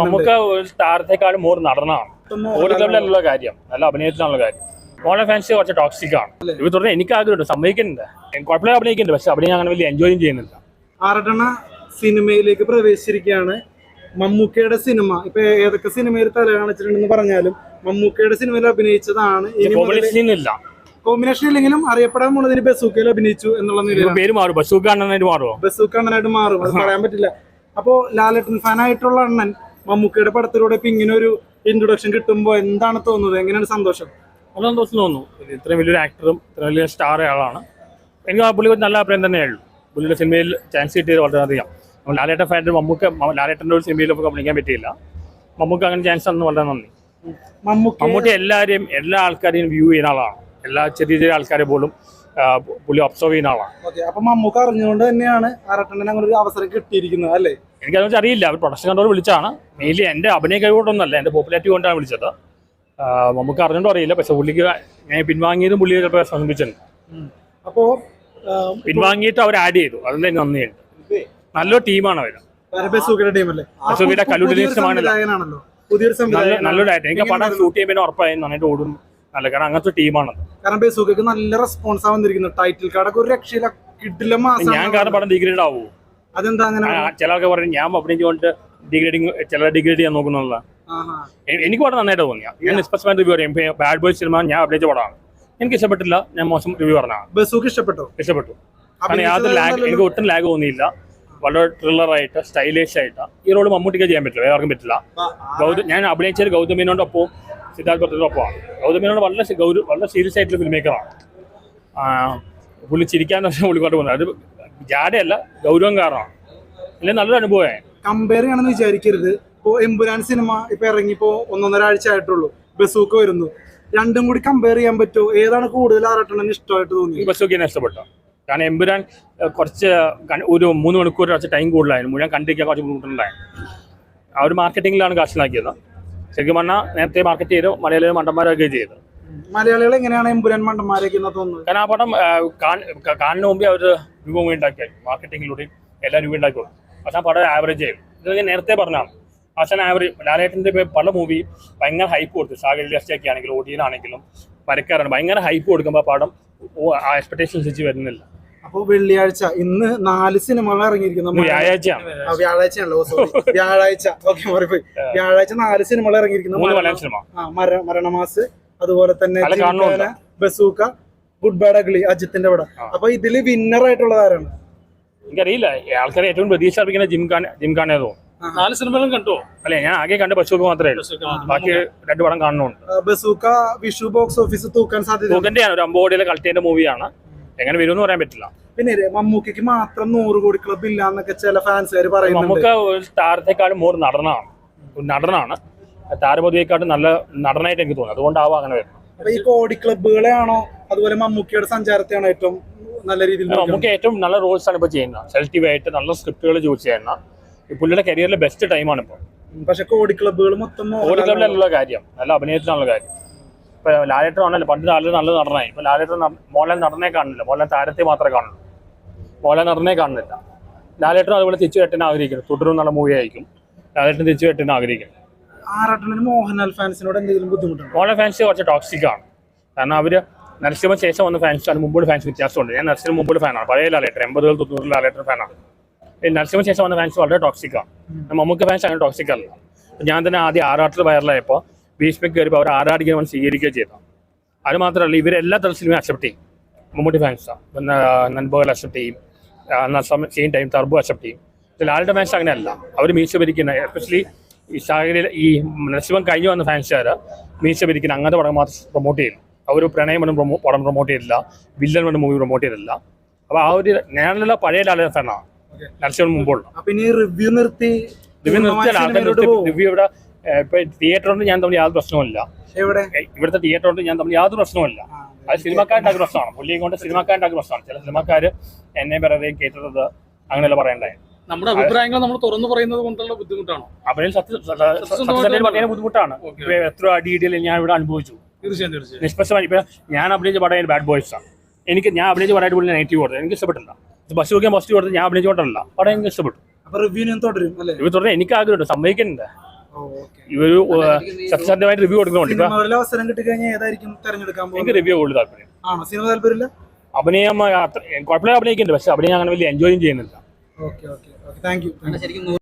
നമുക്ക് ഒരു താരത്തെക്കാളും മോർ നടനാണ്. ക്ലബിലല്ല കാര്യം നല്ല അഭിനയത്തിനുള്ള കാര്യം. ഓണ ഫാൻസ് കുറച്ച് ടോക്സിക് ആണ്. ഇവർ തുടർന്ന് എനിക്ക് ആഗ്രഹമുണ്ട് സമ്മതിക്കുന്നുണ്ട്. കുഴപ്പമില്ല അഭിനയിക്കുന്നുണ്ട് പക്ഷെ അഭിനയം അങ്ങനെ വലിയ എൻജോയും ചെയ്യുന്നില്ല. ആറട്ടണ സിനിമയിലേക്ക് പ്രവേശിച്ചിരിക്കുകയാണ്. മമ്മൂക്കയുടെ സിനിമ ഇപ്പൊ ഏതൊക്കെ സിനിമയിൽ തല കാണിച്ചിട്ടുണ്ടെന്ന് പറഞ്ഞാലും മമ്മൂക്കയുടെ സിനിമയിൽ അഭിനയിച്ചതാണ്. കോമ്പിനേഷൻ ഇല്ലെങ്കിലും അറിയപ്പെടാൻ പോണതിന് ബസൂക്കയിൽ അഭിനയിച്ചു എന്നുള്ള പേര് മാറും. ബസൂക്ക അണ്ണനായിട്ട് മാറും ബസൂക്ക അണ്ണനായിട്ട് മാറും അത് പറയാൻ പറ്റില്ല. അപ്പോ ലാലട്ടൻ ഫാൻ ആയിട്ടുള്ള അണ്ണൻ മമ്മൂക്കയുടെ പടത്തിലൂടെ ഇപ്പൊ ഇങ്ങനെ ഒരു ഇൻട്രൊഡക്ഷൻ കിട്ടുമ്പോ എന്താണ് തോന്നുന്നത്? എങ്ങനെയാണ് സന്തോഷം? നല്ല സന്തോഷം തോന്നുന്നു. ഇത്രയും വലിയൊരു ആക്ടറും ഇത്രയും വലിയ സ്റ്റാർ ആളാണ്. എനിക്ക് ആ പുള്ളി നല്ല അഭിപ്രായം തന്നെയുള്ളൂ പുള്ളിയുടെ സിനിമയിൽ ചാൻസ് കിട്ടിയത് വളരെയധികം നമ്മൾ ലാലേട്ടൻ ഫാന്റെ മമ്മൂക്ക ലാലേട്ടന്റെ ഒരു സിനിമയിൽ സിനിമയിലൊക്കെ അഭിനയിക്കാൻ പറ്റിയില്ല. മമ്മൂക്ക അങ്ങനെ ചാൻസ് തന്നു വളരെ നന്ദി. മമ്മൂക്ക മമ്മൂട്ടി എല്ലാവരെയും എല്ലാ ആൾക്കാരെയും വ്യൂ ചെയ്യുന്ന ആളാണ്. എല്ലാ ചെറിയ ചെറിയ ആൾക്കാരെ പോലും പുള്ളി ഒബ്സർവ് ചെയ്യുന്ന ആളാണ്. അപ്പൊ മമ്മൂക്ക അറിഞ്ഞുകൊണ്ട് തന്നെയാണ് ആറട്ടണ്ണന് അങ്ങനെ ഒരു അവസരം കിട്ടിയിരിക്കുന്നത് അല്ലേ? എനിക്കത് വെച്ചാൽ അറിയില്ല. അവർ പ്രൊഡക്ഷൻ കൺട്രോൾ വിളിച്ചാണ്. മെയിൻലി എന്റെ അഭിനയ കഴിവുകൊണ്ടൊന്നല്ല എന്റെ പോപ്പുലാരിറ്റി കൊണ്ടാണ് വിളിച്ചത്. നമുക്ക് അറിഞ്ഞോണ്ടോ അറിയില്ല. പക്ഷെ പുള്ളിക്ക് ഞാൻ പിൻവാങ്ങിയതും പുള്ളിയെ ചിലപ്പോൾ ശ്രമിച്ചിട്ടുണ്ട് അപ്പോൾ പിൻവാങ്ങിയിട്ട് അവർ ആഡ് ചെയ്തു. അതിന്റെ നന്ദിയുണ്ട്. നല്ലൊരു ടീമാണ് അവർ നല്ല സംവിധായകൻ നല്ലൊരു ആയിട്ട് എനിക്ക് പടം ഷൂട്ട് ചെയ്യുമ്പോൾ ഉറപ്പായി നന്നായിട്ട് ഓടും. നല്ല കാരണം അങ്ങനത്തെ ടീമാണ് കാരണം നല്ല റെസ്പോൺസ് ആ ടൈറ്റിൽ കാർഡൊക്കെ ഒരു രക്ഷയില്ല. ഞാൻ കാരണം പടം ഡിഗ്രേഡ് ആവൂ അതെന്താ അങ്ങനെ? ആ, ചില ആൾക്കാർ പറയും ഞാൻ അഭിനയിച്ചുകൊണ്ട് ഡിഗ്രേഡിങ് ചില ഡിഗ്രേഡ് ചെയ്യാൻ നോക്കുന്നുള്ള. എനിക്ക് വളരെ നന്നായിട്ട് തോന്നിയ. ഞാൻ നിഷ്പക്ഷമായിട്ട് റിവ്യൂ പറയും ബാഡ് ബോയ് സിനിമ ഞാൻ അഭിനയിച്ച പടമാണ് എനിക്ക് ഇഷ്ടപ്പെട്ടില്ല ഞാൻ മോശം റിവ്യൂ പറഞ്ഞാണ് ബസൂക്ക് ഇഷ്ടപ്പെട്ടോ? ഇഷ്ടപ്പെട്ടു. കാരണം യാതൊരു ലാഗ് എനിക്ക് ഒട്ടും ലാഗ് തോന്നിയില്ല. വളരെ ത്രില്ലറായിട്ട് സ്റ്റൈലിഷ് ആയിട്ട്. ഈ റോൾ മമ്മൂട്ടിക്ക് ചെയ്യാൻ പറ്റില്ല വേറെ ആർക്കും പറ്റില്ല ഗൗതം ഞാൻ അഭിനയിച്ചത് ഗൗതമേനോടൊപ്പം സിദ്ധാർത്ഥ് ഭട്ടത്തിനൊപ്പമാണ് ഗൗതമേനോട് വളരെ ഗൗരവ ഗൗര വളരെ സീരിയസ് ആയിട്ടുള്ള ഫിലിം മേക്കറാണ് പുള്ളി ചിരിക്കാൻ പക്ഷേ പുള്ളിക്കാട്ട് പോകുന്നത് അത് ജാടയല്ല ഗൗരവം കാരണമാണ്. അല്ലെങ്കിൽ നല്ലൊരു അനുഭവമായി. കമ്പയർ ചെയ്യണമെന്ന് വിചാരിക്കരുത്. ഇപ്പോ എമ്പുരാൻ സിനിമ ഇപ്പൊ ഇറങ്ങിപ്പോ ഒന്നൊന്നര ആഴ്ച ആയിട്ടുള്ളൂ. ബസൂക്ക് വരുന്നു. രണ്ടും കൂടി കമ്പയർ ചെയ്യാൻ പറ്റുമോ ഏതാണ് കൂടുതൽ ആറട്ടണെന്ന് ഇഷ്ടമായിട്ട് തോന്നി എന്നെ ഇഷ്ടപ്പെട്ടു. കാരണം എമ്പുരാൻ കുറച്ച് ഒരു മൂന്ന് മണിക്കൂർ കുറച്ച് ടൈം കൂടുതലായിരുന്നു. മുഴുവൻ കണ്ടിരിക്കാൻ കുറച്ച് ബുദ്ധിമുട്ടുണ്ടായിരുന്നു. ആ ഒരു മാർക്കറ്റിങ്ങിലാണ് കാശിലാക്കിയത്. ശരിക്കും പറഞ്ഞാൽ നേരത്തെ മാർക്കറ്റ് ചെയ്ത് മലയാളികൾ മണ്ടന്മാരൊക്കെ ചെയ്ത്. മലയാളികൾ എങ്ങനെയാണ് എമ്പുരാൻ മണ്ടന്മാരൊക്കെ തോന്നുന്നത്? കാരണം ആ പടം ആ, കാണ്- കാണുന്ന മുമ്പേ അവർ രൂപ ഉണ്ടാക്കി മാർക്കറ്റിങ്ങിലൂടെയും എല്ലാം രൂപ ഉണ്ടാക്കിയുള്ളൂ പക്ഷേ ആ പടം ആവറേജ് ആയി. ഇത് ഞാൻ നേരത്തെ പറഞ്ഞാണ് പക്ഷേ ആവറേജ് ലാലേട്ടന്റെ പല മൂവി ഭയങ്കര ഹൈപ്പ് കൊടുത്തു. ലസ്റ്റൊക്കെ ആണെങ്കിലും ഓടിയനാണെങ്കിലും പരക്കാറാണ് ഭയങ്കര ഹൈപ്പ് കൊടുക്കുമ്പോൾ ആ പടം ആ എക്സ്പെക്ടേഷൻ അനുസരിച്ച് വരുന്നില്ല. അപ്പോൾ വെള്ളിയാഴ്ച ഇന്ന് നാല് സിനിമകൾ ഇറങ്ങിയിരിക്കുന്നു. വ്യാഴാഴ്ച വ്യാഴാഴ്ചയാണല്ലോ. സോറി വ്യാഴാഴ്ച. ഓക്കെ മറിപ്പോയി വ്യാഴാഴ്ച നാല് സിനിമകൾ ഇറങ്ങിയിരിക്കുന്നു. മരണമാസ്. അതുപോലെ തന്നെ. ബസൂക്ക ഗുഡ് ബാഡ് അഗ്ലി അജിത്തിന്റെ പടം അപ്പൊ ഇതിൽ വിന്നർ ആയിട്ടുള്ള ആരാണ്? എനിക്കറിയില്ല. ആൾക്കാരെ ഏറ്റവും പ്രതീക്ഷ അർപ്പിക്കുന്ന ജിം ഖാൻ ജിം ഖാനെ തോന്നും നാല് സിനിമകളും കണ്ടോ? അല്ലെ ഞാൻ ആകെ കണ്ട പശുക്ക് മാത്രമേ ഉള്ളൂ. ബാക്കി രണ്ട് പടം കാണുന്നുണ്ട് ബസൂക്ക വിഷു ബോക്സ് ഓഫീസ് തൂക്കാൻ സാധ്യത തൂക്കന്റെയാണ് ഒരു അമ്പോടിയിലെ കളക്ടേന്റെ മൂവിയാണ് എങ്ങനെ വരും പറയാൻ പറ്റില്ല. പിന്നെ മമ്മൂക്കയ്ക്ക് മാത്രം നൂറ് കോടി ക്ലബ് ഇല്ല എന്നൊക്കെ ചില ഫാൻസുകാർ പറയും നമുക്ക് ഒരു താരത്തെക്കാളും മോർ നടനാണ്. ഒരു നടനാണ്. താരപതിയെക്കാട്ടും നല്ല നടനായിട്ട് എനിക്ക് തോന്നുന്നു. അതുകൊണ്ടാവും അങ്ങനെ വരുന്നത്. ഈ കോടി ക്ലബുകളെയാണോ അതുപോലെ മമ്മൂക്കിയുടെ സഞ്ചാരത്തെയാണ് ഏറ്റവും നല്ല രീതിയിൽ മമ്മൂക്കി നമുക്ക് ഏറ്റവും നല്ല റോൾസ് ആണ് ഇപ്പോൾ ചെയ്യുന്നത്. സെലക്റ്റീവ് ആയിട്ട് നല്ല സ്ക്രിപ്റ്റുകൾ ചൂസ് ചെയ്യുന്ന. പുള്ളിയുടെ കരിയറിലെ ബെസ്റ്റ് ടൈമാണ് ഇപ്പോൾ പക്ഷെ കോടി ക്ലബുകൾ മൊത്തം കോടി ക്ലബിലുള്ള കാര്യം. നല്ല അഭിനയത്തിനുള്ള കാര്യം. ഇപ്പൊ ലാലേട്ടൻ ആണല്ലോ പണ്ട് ലാലേട്ടൻ നല്ല നടനായി. ഇപ്പൊ ലാലേട്ടൻ മോഹൻലാൽ നടനെ കാണുന്നില്ല. മോഹൻലാൽ താരത്തെ മാത്രമേ കാണുള്ളൂ. മോഹൻലാൽ നടനെ കാണുന്നില്ല. ലാലേട്ടൻ അതുപോലെ തിരിച്ചു കെട്ടാൻ ആഗ്രഹിക്കുന്നു. തുടരും നല്ല മൂവി ആയിരിക്കും. ലാലേട്ടൻ തിരിച്ചു കെട്ടാൻ ആഗ്രഹിക്കുന്നു. ആറാട്ടണിന് മോഹൻലാൽ ഫാൻസിനോട് എന്തെങ്കിലും ബുദ്ധിമുട്ടുണ്ട്? മോഹൻലാൽ ഫാൻസ് കുറച്ച് ടോക്സിക് ആണ്. കാരണം അവർ നരസിംഹ ശേഷം വന്ന ഫാൻസ് ആണ്. മുമ്പോട് ഫാൻസ് വ്യത്യാസമുണ്ട്. ഞാൻ നരസിംഹ മുമ്പോട് ഫാനാണ് പഴയ ലാലേറ്റർ എൺപതുകൾ തൊണ്ണൂറിൽ ലാലേറ്റർ ഫാനാണ് ഈ നരസിംഹ ശേഷം വന്ന ഫാൻസ് വളരെ ടോക്സിക്കാണ് മമ്മൂക്ക ഫാൻസ് അങ്ങനെ ടോക്സിക് അല്ല. ഞാൻ തന്നെ ആദ്യം ആറാട്ടിൽ വൈറലായപ്പോൾ ഭീഷ്മയ്ക്ക് കയറിയപ്പോൾ അവർ ആറാടിക്കാൻ വേണ്ടി സ്വീകരിക്കുകയും ചെയ്തു. അത് മാത്രമല്ല ഇവരെല്ലാ തരം സിനിമയും അക്സെപ്റ്റ് ചെയ്യും. മമ്മൂട്ടി ഫാൻസാണ് പിന്നെ നൻബോൽ അക്സെപ്റ്റ് ചെയ്യും. സെയിം ടൈം ടർബോ അക്സെപ്റ്റ് ചെയ്യും. ലാലിന്റെ ഫാൻസ് അങ്ങനെയല്ല. അവർ മീശ ഭരിക്കുന്ന എസ്പെഷ്യലി ഈ സാഹചര്യം ഈ നരസിംഹം കഴിഞ്ഞു വന്ന ഫാൻസുകാർ മീശ ഭരിക്കുന്ന അങ്ങനത്തെ പടം മാത്രം പ്രൊമോട്ട് ചെയ്യും. അവർ പ്രണയം പടം പ്രൊമോ പടം പ്രൊമോട്ട് ചെയ്തില്ല. വില്ലൻ വേണ്ട മൂവി പ്രൊമോട്ട് ചെയ്തില്ല. അപ്പോൾ ആ ഒരു ഞാനുള്ള പഴയ ലാലിന്റെ ഫാനാണ് നരസിംഹം മുമ്പുള്ള. ഇനി റിവ്യൂ നിർത്തി. റിവ്യൂ ആൾക്കാർ റിവ്യൂ ഇവിടെ ഇപ്പൊ തിയേറ്റർ കൊണ്ട് ഞാൻ തമ്മിൽ യാതൊരു പ്രശ്നവുമില്ല. ഇവിടുത്തെ തിയേറ്റർ കൊണ്ട് ഞാൻ തമ്മിൽ യാതൊരു പ്രശ്നവുമില്ല. അത് സിനിമക്കാരുടെ പ്രശ്നമാണ് പുള്ളിയെ കൊണ്ട് സിനിമക്കാരുടെ പ്രശ്നമാണ് ചില സിനിമക്കാർ എന്നെ വെറുതെ കേട്ടത് അങ്ങനെയല്ല പറയണ്ടേ. നമ്മുടെ അഭിപ്രായങ്ങൾ നമ്മൾ തുറന്നു പറയുന്നത് കൊണ്ടുള്ള ബുദ്ധിമുട്ടാണോ? അവരിൽ സത്യ സത്യസന്ധമായിട്ട് പറയുന്നത് ബുദ്ധിമുട്ടാണ്. എത്ര അടി എത്ര അടിയിടിയിൽ ഞാൻ ഇവിടെ അനുഭവിച്ചു. തീർച്ചയായും തീർച്ചയായും. നിഷ്പക്ഷമായി ഇപ്പൊ ഞാൻ അഭിനയിച്ച പടം ബാഡ് ബോയ്സ് ആണ് എനിക്ക് ഞാൻ അഭിനയിച്ച പടമായിട്ട് പുള്ളി നെഗറ്റീവ് കൊടുത്തത്. എനിക്ക് ഇഷ്ടപ്പെട്ടില്ല ബസ് നോക്കിയാൽ പോസിറ്റീവ് കൊടുത്തത് ഞാൻ അഭിനയിച്ച പടമല്ല. പടം എനിക്ക് ഇഷ്ടപ്പെട്ടു. അപ്പൊ റിവ്യൂ ഞാൻ തുടരും തുടർന്ന് എനിക്ക് ആഗ്രഹമുണ്ട്. സമ്മതിക്കുന്നുണ്ട്. ഓക്കെ. ഇവർ സത്യസത്യമായിട്ട് റിവ്യൂ കൊടുക്കുന്നുണ്ട്. അവസരം കിട്ടിക്കഴിഞ്ഞാൽ ഏതായിരിക്കും തെരഞ്ഞെടുക്കാൻ എനിക്ക് റിവ്യൂ കൂടുതൽ താല്പര്യം. ആണോ? സിനിമ താല്പര്യമില്ല? അഭിനയം കുഴപ്പമില്ല അഭിനയിക്കുന്നുണ്ട്. പക്ഷെ അഭിനയം അങ്ങനെ വലിയ എൻജോയും ചെയ്യുന്നില്ല. Okay okay okay. Thank you ശരിക്കും